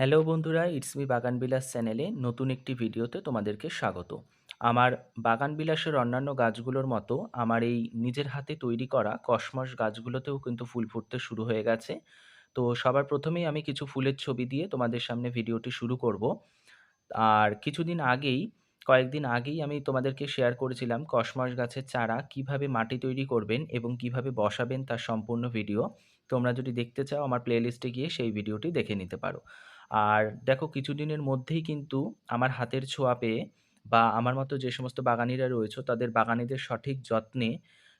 Hello বন্ধুরা, it's me বাগান বিলাস চ্যানেলে নতুন একটি ভিডিওতে তোমাদেরকে স্বাগত। আমার বাগান বিলাসের অন্যান্য গাছগুলোর মতো আমার এই নিজের হাতে তৈরি করা কসমস গাছগুলোতেও কিন্তু ফুল ফুটতে শুরু হয়ে গেছে। তো সবার প্রথমেই আমি কিছু ফুলের ছবি দিয়ে তোমাদের সামনে ভিডিওটি শুরু করব। আর কিছুদিন আগেই কয়েকদিন আগেই আমি তোমাদেরকে শেয়ার করেছিলাম কসমস গাছের চারা কীভাবে মাটি তৈরি করবেন এবং কীভাবে বসাবেন তার সম্পূর্ণ ভিডিও তোমরা যদি দেখতে চাও আমার প্লেলিস্টে গিয়ে সেই ভিডিওটি দেখে নিতে পারো। আর দেখো কিছুদিনের মধ্যেই কিন্তু আমার হাতের ছোঁয়া পেয়ে বা আমার মতো যে সমস্ত বাগানিরা রয়েছে তাদের বাগানিদের সঠিক যত্নে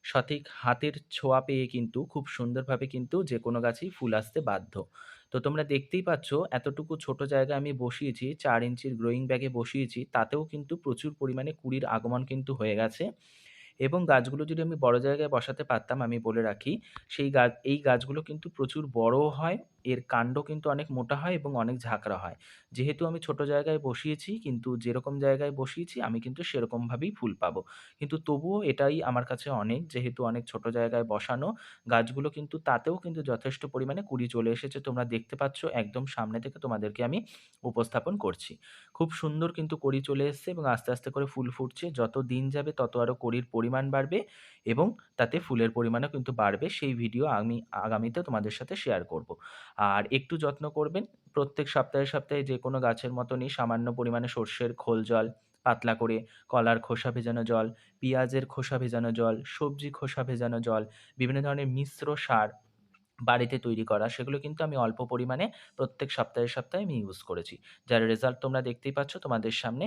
সঠিক হাতের ছোঁয়া পেয়ে কিন্তু খুব সুন্দরভাবে কিন্তু যে কোনো গাছেই ফুল আসতে বাধ্য। তো তোমরা দেখতেই পাচ্ছ এতটুকু ছোট জায়গায় আমি বসিয়েছি, চার ইঞ্চির গ্রোয়িং ব্যাগে বসিয়েছি, তাতেও কিন্তু প্রচুর পরিমাণে কুড়ির আগমন কিন্তু হয়ে গেছে। এবং গাছগুলো যদি আমি বড় জায়গায় বসাতে পারতাম, আমি বলে রাখি, সেই গাছ এই গাছগুলো কিন্তু প্রচুর বড়ও হয়, এর কাণ্ড কিন্তু অনেক মোটা হয় এবং অনেক ঝাঁকড়া হয়। যেহেতু আমি ছোট জায়গায় বসিয়েছি, কিন্তু যেরকম জায়গায় বসিয়েছি, আমি কিন্তু সেরকমভাবেই ফুল পাবো। কিন্তু তবুও এটাই আমার কাছে অনেক, যেহেতু অনেক ছোট জায়গায় বসানো, গাছগুলো কিন্তু তাতেও কিন্তু যথেষ্ট পরিমাণে কুড়ি চলে এসেছে, তোমরা দেখতে পাচ্ছ, একদম সামনে থেকে তোমাদেরকে আমি উপস্থাপন করছি। খুব সুন্দর কিন্তু কড়ি চলে এসছে এবং আস্তে আস্তে করে ফুল ফুটছে, যত দিন যাবে তত আরও কড়ির পরিমাণ বাড়বে এবং তাতে ফুলের পরিমাণও কিন্তু বাড়বে, সেই ভিডিও আমি আগামীতে তোমাদের সাথে শেয়ার করব। আর একটু যত্ন করবেন, প্রত্যেক সপ্তাহে সপ্তাহে যে কোনো গাছের মতনই সামান্য পরিমাণে সর্ষের খোল জল, পাতলা করে কলার খোসা ভেজানো জল, পেঁয়াজের খোসা ভেজানো জল, সবজি খোসা ভেজানো জল, বিভিন্ন ধরনের মিশ্র সার বাড়িতে তৈরি করা, সেগুলো কিন্তু আমি অল্প পরিমাণে প্রত্যেক সপ্তাহে সপ্তাহে আমি ইউজ করেছি। যার রেজাল্ট তোমরা দেখতেই পাচ্ছ তোমাদের সামনে